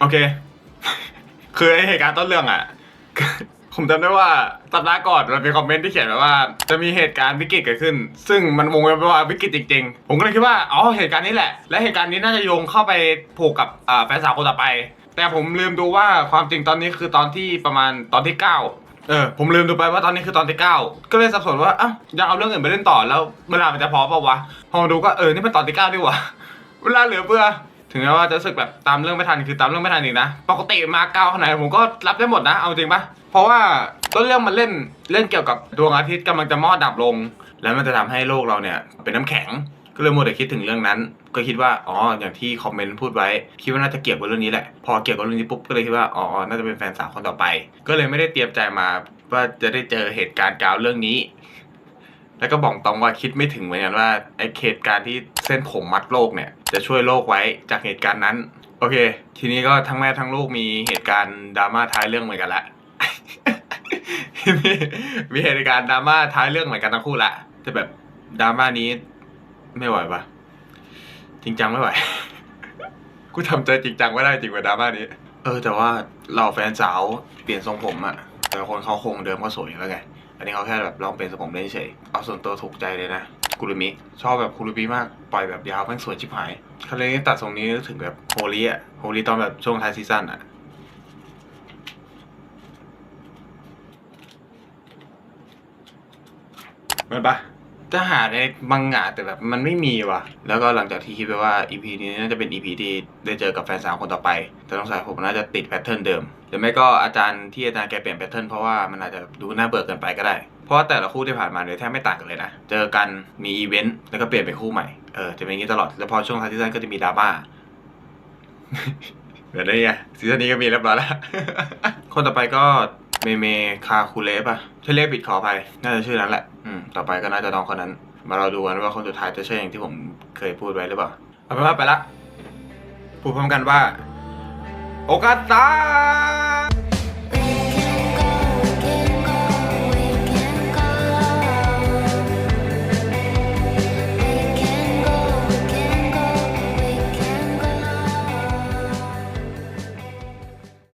โอเค คือไอเหตุการณ์ต้นเรื่องอะ ผมจำได้ว่าสัปดาห์ก่อนมันมีคอมเมนต์ที่เขียนไว้ว่า จะมีเหตุการณ์วิกฤตเกิดขึ้น ซึ่งมันวงไว้ว่าวิกฤตจริงๆ ผมก็เลยคิดว่าอ๋อเหตุการณ์นี้แหละ และเหตุการณ์นี้น่าจะโยงเข้าไปผูกกับแฟนสาวคนต่อไป แต่ผมลืมดูว่าความจริงตอนนี้คือตอนที่ประมาณตอนที่เก้าเออผมลืมดูไปว่าตอนนี้คือตอนที่เก้าก็เลยสับสนว่าอ้าวยังเอาเรื่องอื่นไปเล่นต่อแล้วเวลามันจะพอเปล่าวะพอมาดูก็เออนี่เป็นตอนที่เก้าดีกว่า เวลาเหลือเพื่อ ถึงแม้ว่าจะรู้สึกแบบตามเรื่องไม่ทันคือตามเรื่องไม่ทันจริงนะ ปกติมาเก้าขนาดไหนผมก็รับได้หมดนะ เอาจริงปะเพราะว่าต้นเรื่องมันเล่นเล่นเกี่ยวกับดวงอาทิตย์กำลังจะมอดดับลง แล้วมันจะทำให้โลกเราเนี่ยเป็นน้ำแข็ง ก็เลยมัวแต่คิดถึงเรื่องนั้น ก็คิดว่าอ๋ออย่างที่คอมเมนต์พูดไว้ คิดว่าน่าจะเกี่ยวกับเรื่องนี้แหละ พอเกี่ยวกับเรื่องนี้ปุ๊บก็เลยคิดว่าอ๋อน่าจะเป็นแฟนสาวคนต่อไป ก็เลยไม่ได้เตรียมใจมาว่าจะได้เจอเหตุการณ์กาวเรื่องนี้ แล้วก็บอกตรงว่าคิดไม่ถึงเหมือนกันว่าไอ้เหตุการณ์ที่เส้นผมมัดโลกเนี่ย จะช่วยโลกไว้จากเหตุการณ์นั้น โอเค ทีนี้ก็ทั้งแม่ทั้งลูกมีเหตุการณ์ดราม่าท้ายเรื่องเหมือนกันละมีเหตุการณ์ดราม่าท้ายเรื่องเหมือนกันทั้งคู่ละแต่แบบดราม่านี้ไม่ไหวปะจริงจังไม่ไหวกูทำใจจริงจังไม่ได้จริงกว่าดราม่านี้ เออ แต่ว่าเราแฟนสาวเปลี่ยนทรงผมอะ แต่คนเขาคงเดิมก็สวยอยู่แล้วไง อันนี้เขาแค่แบบลองเป็นสผมเล่นเฉย เอาส่วนตัวถูกใจเลยนะคุรุมิ ชอบแบบคุรุมิมาก ปล่อยแบบยาวแม่งสวยชิบหายคาเลยตัดทรงนี้ถึงแบบโฮลี่อะโฮลี่ตอนแบบช่วงท้ายซีซั่นอะเหมือนปะ จะหาในมังงะแต่แบบมันไม่มีว่ะ แล้วก็หลังจากที่คิดไปว่า EP นี้น่าจะเป็น EP ที่ได้เจอกับแฟนสาวคนต่อไป แต่ต้องสายผมน่าจะติดแพทเทิร์นเดิมหรือไม่ก็อาจารย์ที่อาจารย์แกเปลี่ยนแพทเทิร์นเพราะว่ามันอาจจะดูน่าเบื่อเกินไปก็ได้ เพราะว่าแต่ละคู่ที่ผ่านมาเนี่ยแทบไม่ต่างกันเลยนะ เจอกันมีอีเวนต์แล้วก็เปลี่ยนเป็นคู่ใหม่ เออจะเป็นอย่างนี้ตลอด แล้วพอช่วงท้ายซีซั่นก็จะมีดราม่าเหมือนได้ไงซีซั่นนี้ก็มีเรียบร้อยแล้ว คนต่อไปก็เมเมคาคูเลป่ะชื่อเรียกผิดขออภัยน่าจะชื่อนั้นแหละ อืม ต่อไปก็น่าจะน้องคนนั้น มาเราดูกันว่าคนสุดท้ายจะใช่อย่างที่ผมเคยพูดไว้หรือเปล่า เอาเป็นว่าไปละ พูดพร้อมกันว่า โอกาสตาย